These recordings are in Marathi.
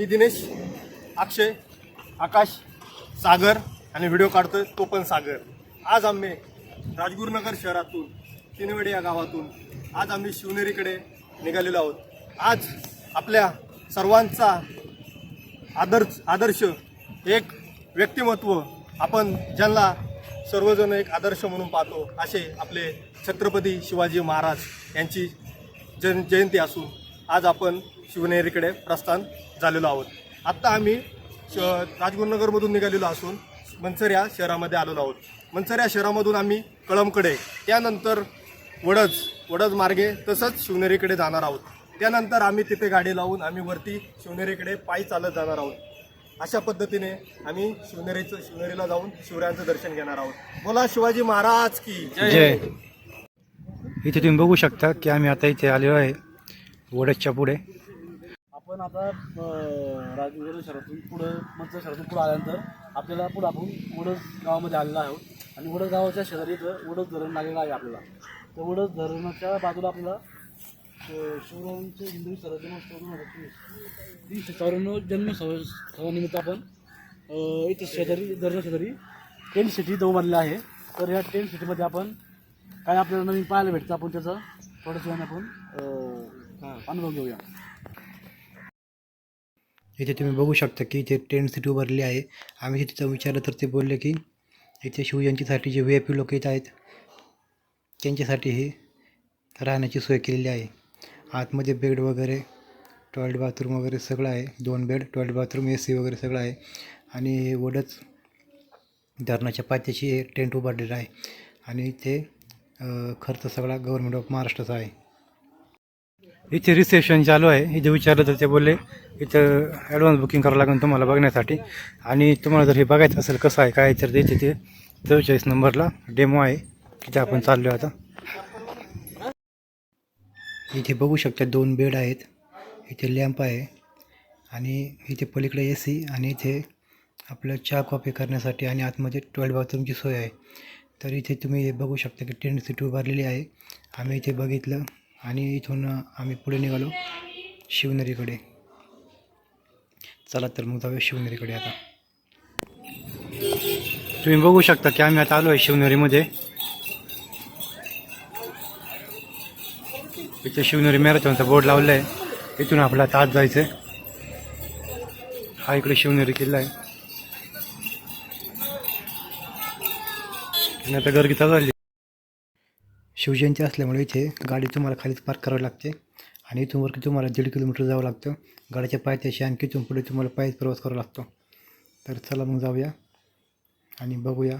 मी दिनेश अक्षय आकाश सागर आणि व्हिडिओ काढतोय तो पण सागर. आज आम्ही राजगुरुनगर शहरातून तिनवडे या गावातून आज आम्ही शिवनेरीकडे निघालेलो आहोत. आज आपल्या सर्वांचा आदर्श आदर्श एक व्यक्तिमत्व आपण ज्यांना सर्वजण एक आदर्श म्हणून पाहतो असे आपले छत्रपती शिवाजी महाराज यांची जन जयंती असून आज आपण शिवनेरीकडे प्रस्थान झालेलो आहोत. आत्ता आम्ही श राजगुरुनगरमधून निघालेलो असून मनसर या शहरामध्ये आलेलो आहोत. मनसर या शहरामधून आम्ही कळमकडे त्यानंतर वडज वडज मार्गे तसंच शिवनेरीकडे जाणार आहोत. त्यानंतर आम्ही तिथे गाडी लावून आम्ही वरती शिवनेरीकडे पायी चालत जाणार आहोत. अशा पद्धतीने आम्ही शिवनेरीचं शिवनेरीला जाऊन शिवरायांचं दर्शन घेणार आहोत. बोला शिवाजी महाराज की. जय. इथे तुम्ही बघू शकता की आम्ही आता इथे आलेलो आहे. वडजच्या पुढे. पण आता अं, शहरातून पुढं मधच्या शहरातून पुढं आल्यानंतर आपल्याला पुढं आपण वडस गावामध्ये आलेलो आहोत. आणि वडस गावाच्या शेजारी इथं वडद धरण लागलेलं आहे आपल्याला. तर वडस धरणाच्या बाजूला आपल्याला शिवरायांचे हिंदू सर्वजनोत्सव दोन हजार चोवीस तीनशे चौऱ्याण्णव आपण इथं शेजारी धरण शेजारी टेंट सिटी जवळ उभारलेलं आहे. तर या टेंट सिटीमध्ये आपण काय आपल्याला नवीन पाहायला भेटतं. आपण त्याचं थोड्याच वेळाने आपण अनुभव घेऊया. इथे तुम्ही बघू शकता की इथे टेंट सीट उभारली आहे. आम्ही तिथं विचारलं तर ते बोलले की इथे शिवजयंतीसाठी जे व्ही आय पी लोक येत आहेत त्यांच्यासाठी ही राहण्याची सोय केलेली आहे. आतमध्ये बेड वगैरे टॉयलेट बाथरूम वगैरे सगळं आहे. दोन bed toilet bathroom A C वगैरे सगळं आहे. आणि हे वडच धरणाच्या पात्याशी हे टेंट उभारलेलं आहे. आणि इथे खर्च सगळा गव्हर्मेंट ऑफ महाराष्ट्राचा आहे. इथे रिसेप्शन चालू आहे. इथे विचारलं तर ते बोलले इथं ॲडव्हान्स बुकिंग करावं लागेल तुम्हाला बघण्यासाठी. आणि तुम्हाला जर हे बघायचं असेल कसं आहे काय तर इथे ते चव्वेचाळीस नंबरला डेमो आहे. तिथे आपण चाललो आता. इथे बघू शकता दोन बेड आहेत. इथे लॅम्प आहे. आणि इथे पलीकडे ए सी आणि इथे आपलं चहा कॉफी करण्यासाठी आणि आतमध्ये टॉयलेट बाथरूमची सोय आहे. तर इथे तुम्ही हे बघू शकता की टेंट सीट उभारलेली आहे. आम्ही इथे बघितलं. आणि इथून आम्ही पुढे निघालो शिवनेरीकडे. चला तर मग जाऊया शिवनेरीकडे आता. तुम्ही बघू शकता की आम्ही आता आलो आहे शिवनेरीमध्ये. इथे शिवनेरी मॅरेथॉनचा बोर्ड लावला आहे. इथून आपला आता आत जायचं आहे हा इकडे शिवनेरी किल्ला आहे. आणि आता गर्दी चालू झाली. शिवजयंती असल्यामुळे इथे गाडी तुम्हाला खालीच पार्क करावी लागते. आणि इथून वरती तुम्हाला दीड किलोमीटर जावं लागतं. गाडीच्या पायथ्याशी आणखी इथून पुढे तुम्हाला पायीच प्रवास करावा लागतो. तर चला मग जाऊया आणि बघूया.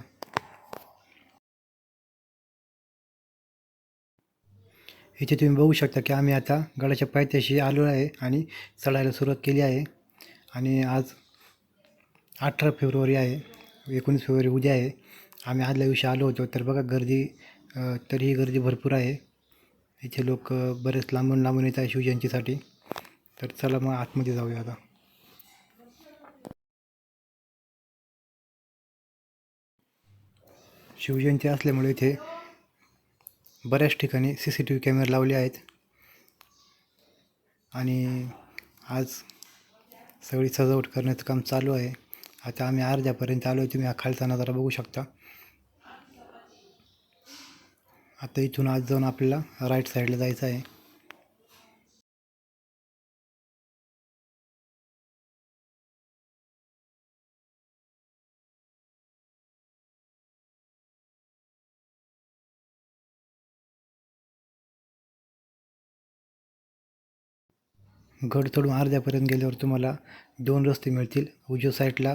इथे तुम्ही बघू शकता की आम्ही आता गडाच्या पायथ्याशी आलो आहे आणि चढायला सुरुवात केली आहे. आणि आज अठरा फेब्रुवारी आहे. एकोणीस फेब्रुवारी उद्या आहे. आम्ही आदल्या दिवशी आलो होतो. तर बघा गर्दी तरीही गर्दी भरपूर आहे. इथे लोक बरेच लांबून लांबून येत आहे शिवजयंतीसाठी. तर चला मग आतमध्ये जाऊया आता. शिवजयंती असल्यामुळे इथे बऱ्याच ठिकाणी सी सी टी व्ही कॅमेरे लावले आहेत. आणि आज सगळी सजावट करण्याचं काम चालू आहे. आता आम्ही अर्ध्यापर्यंत आलो आहे. तुम्ही हा खालचा नजारा बघू शकता. आता इथून आज जाऊन आपल्याला राईट साईडला जायचं आहे. गड चढून अर्ध्यापर्यंत गेल्यावर तुम्हाला दोन रस्ते मिळतील. उजव्या साईडला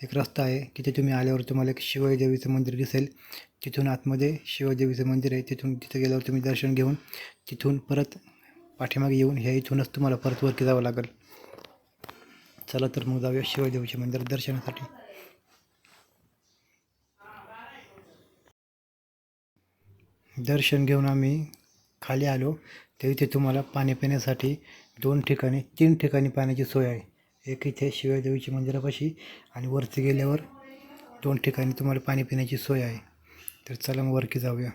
एक रस्ता आहे तिथे तुम्ही आल्यावर तुम्हाला एक शिवाईदेवीचं मंदिर दिसेल. तिथून आतमध्ये शिवदेवीचं मंदिर आहे तिथून तिथे गेल्यावर तुम्ही दर्शन घेऊन तिथून परत पाठीमागे येऊन ह्या इथूनच तुम्हाला परत वरती जावं लागेल. चला तर मग जाऊया शिवाई मंदिर दर्शनासाठी. दर्शन घेऊन आम्ही खाली आलो. तर इथे तुम्हाला पाणी पिण्यासाठी दोन ठिकाणी तीन ठिकाणी पाण्याची सोय आहे. एक इथे शिवादेवीच्या मंदिरापाशी आणि वरती गेल्यावर दोन ठिकाणी तुम्हाला पाणी पिण्याची सोय आहे. तर चला मग वरती जाऊया.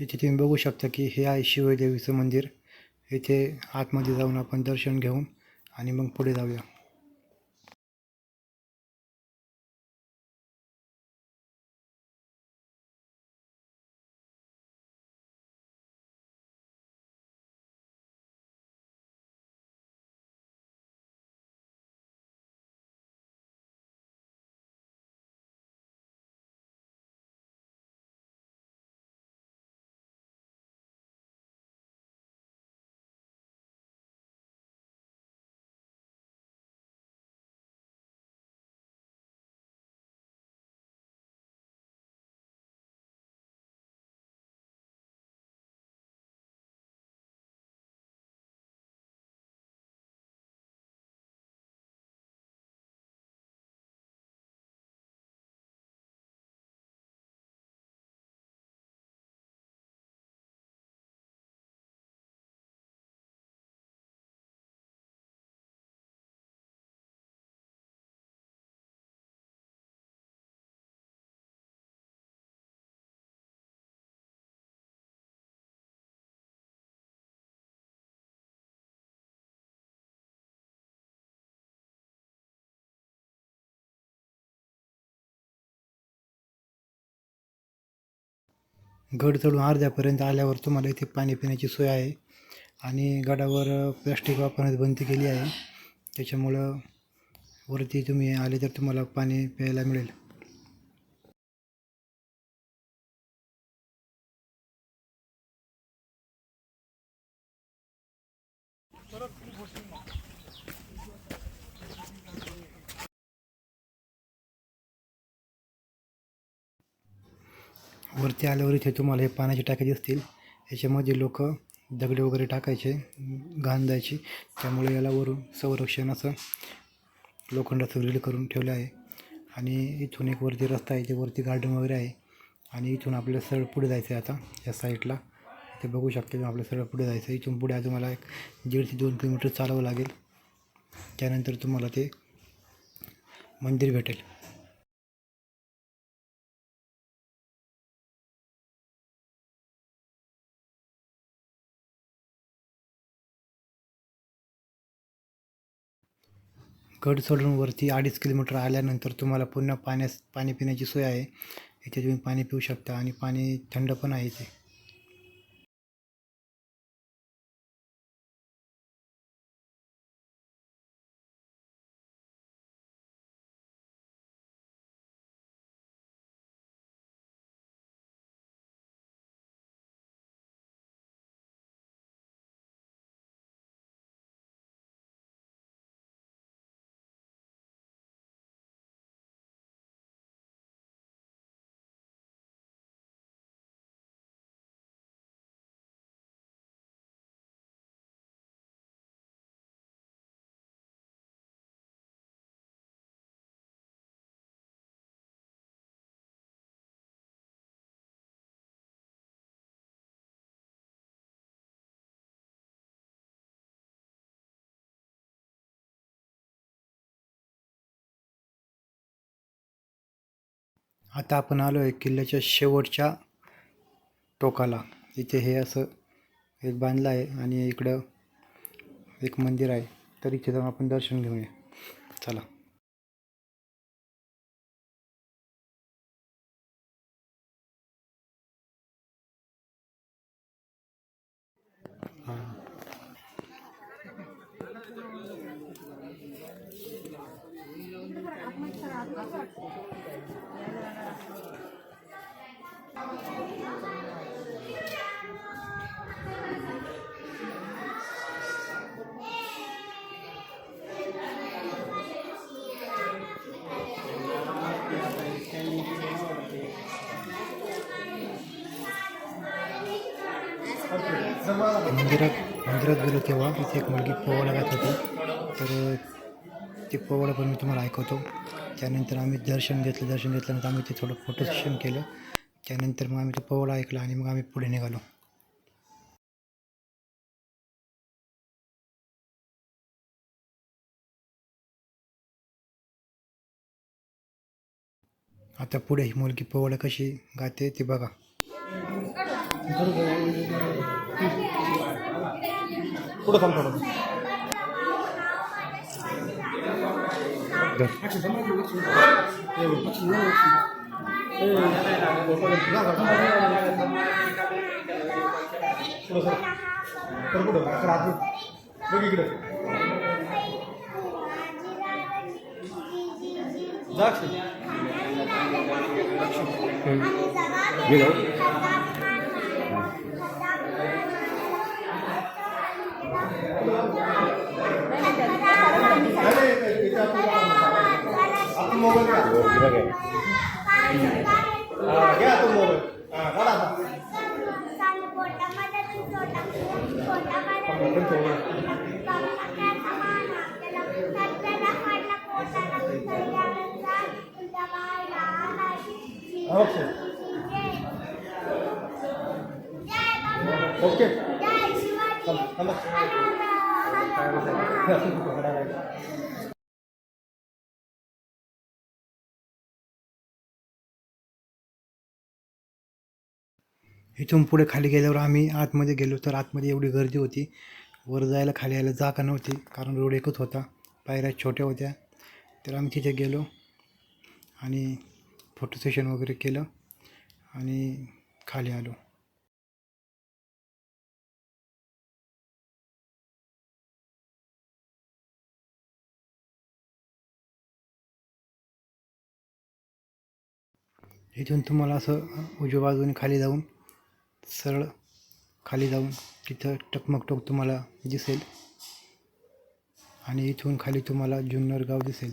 इथे तुम्ही बघू शकता की हे आहे शिवदेवीचं मंदिर. इथे आतमध्ये जाऊन आपण दर्शन घेऊन आणि मग पुढे जाऊया. गड चढून अर्ध्यापर्यंत आल्यावर तुम्हाला इथे पाणी पिण्याची सोय आहे. आणि गडावर प्लास्टिक वापरण्यास बंदी केली आहे. त्याच्यामुळं वरती तुम्ही आले तर तुम्हाला पाणी प्यायला मिळेल. वरती आल्यावर इथे तुम्हाला हे पाण्याची टाकी दिसतील. याच्यामध्ये लोक दगडे वगैरे टाकायचे घाण द्यायची. त्यामुळे याला वरून संरक्षण असं लोखंडाचं ग्रिल करून ठेवलं आहे. आणि इथून एक वरती रस्ता आहे ते वरती गार्डन वगैरे आहे. आणि इथून आपल्याला सरळ पुढे जायचं आहे आता या साईडला इथे बघू शकता तुम्ही आपल्याला सरळ पुढे जायचं आहे. इथून पुढे अजून मला एक दीड ते दोन किलोमीटर चालावं लागेल. त्यानंतर तुम्हाला ते मंदिर भेटेल. गड सोडून वरती अडीच किलोमीटर आल्यानंतर तुम्हाला पुन्हा पाण्यास पाणी पिण्याची सोय आहे. इथे तुम्ही पाणी पिऊ शकता आणि पाणी थंड पण आहे इथे. आता आपण आलो आहे किल्ल्याच्या शेवटच्या टोकाला. इथे हे असं एक बांधलं आहे आणि इकडं एक मंदिर आहे. तर इथे जाऊन आपण दर्शन घेऊया चला. मंदिरात मंदिरात गेलो तेव्हा तिथे एक मुलगी पोवाला गात होती. तर ते पोवाडा पण मी तुम्हाला ऐकवतो. त्यानंतर आम्ही दर्शन घेतलं दर्शन घेतल्यानंतर आम्ही ते थोडं फोटो सेशन केलं. त्यानंतर मग आम्ही तो पोवाला ऐकला आणि मग आम्ही पुढे निघालो. आता पुढे ही मुलगी पोवाला कशी गाते ते बघा. पुढं थांब थोडं इकडं. जा अक्षय. नाही, नाही, नाही, इथे आपण आपण मोबाईल घ्या हा, घ्या आपण मोबाईल. अक्षय. ओके इथून पुढे खाली गेल्यावर आम्ही आतमध्ये गेलो तर आतमध्ये एवढी गर्दी होती. वर जायला खाली यायला जागा नव्हती कारण रोड एकच होता. पायऱ्या छोट्या होत्या. तर आम्ही तिथे गेलो आणि फोटो सेशन वगैरे केलं आणि खाली आलो. इथून तुम्हाला असं उजव्या बाजूने खाली जाऊन सरळ खाली जाऊन तिथं टकमकटोक तुम्हाला दिसेल. आणि इथून खाली तुम्हाला जुन्नर गाव दिसेल.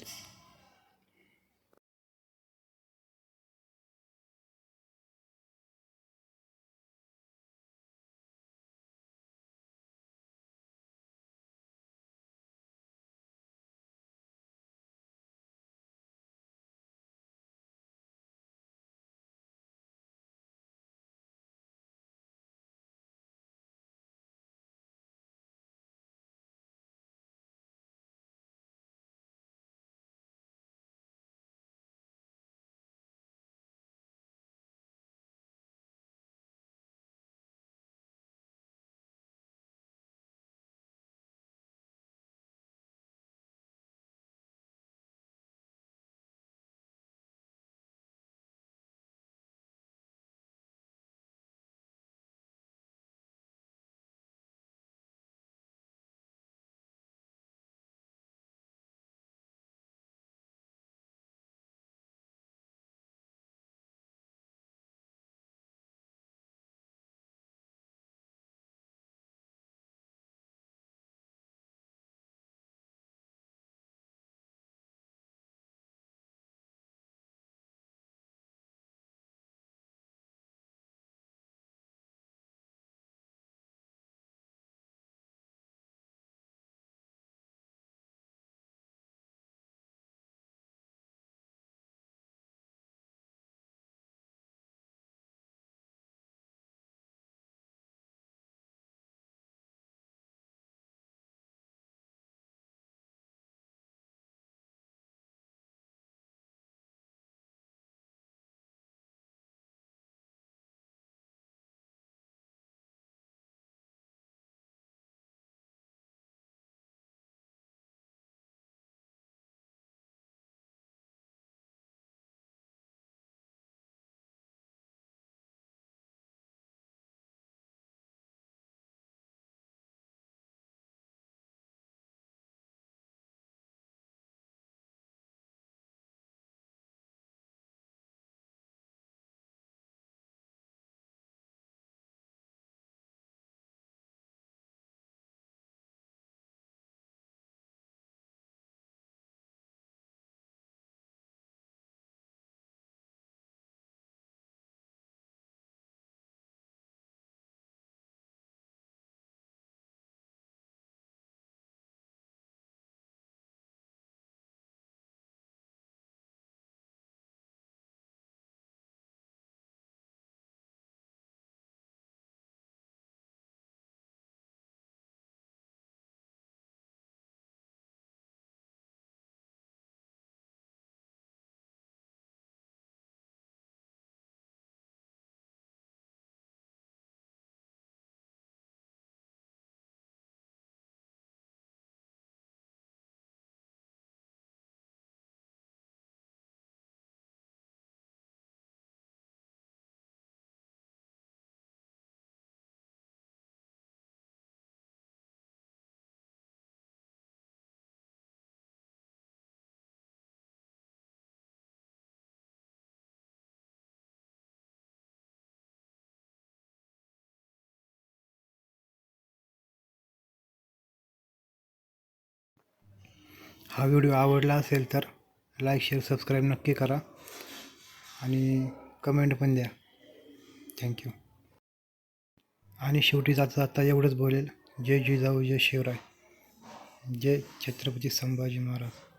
हा व्हिडिओ आवडला असेल तर लाईक शेअर सबस्क्राईब नक्की करा आणि कमेंट पण द्या. थँक्यू आणि शेवटी जाता जाता एवढंच बोलेल. जय जिजाऊ जय शिवराय. जय छत्रपती संभाजी महाराज.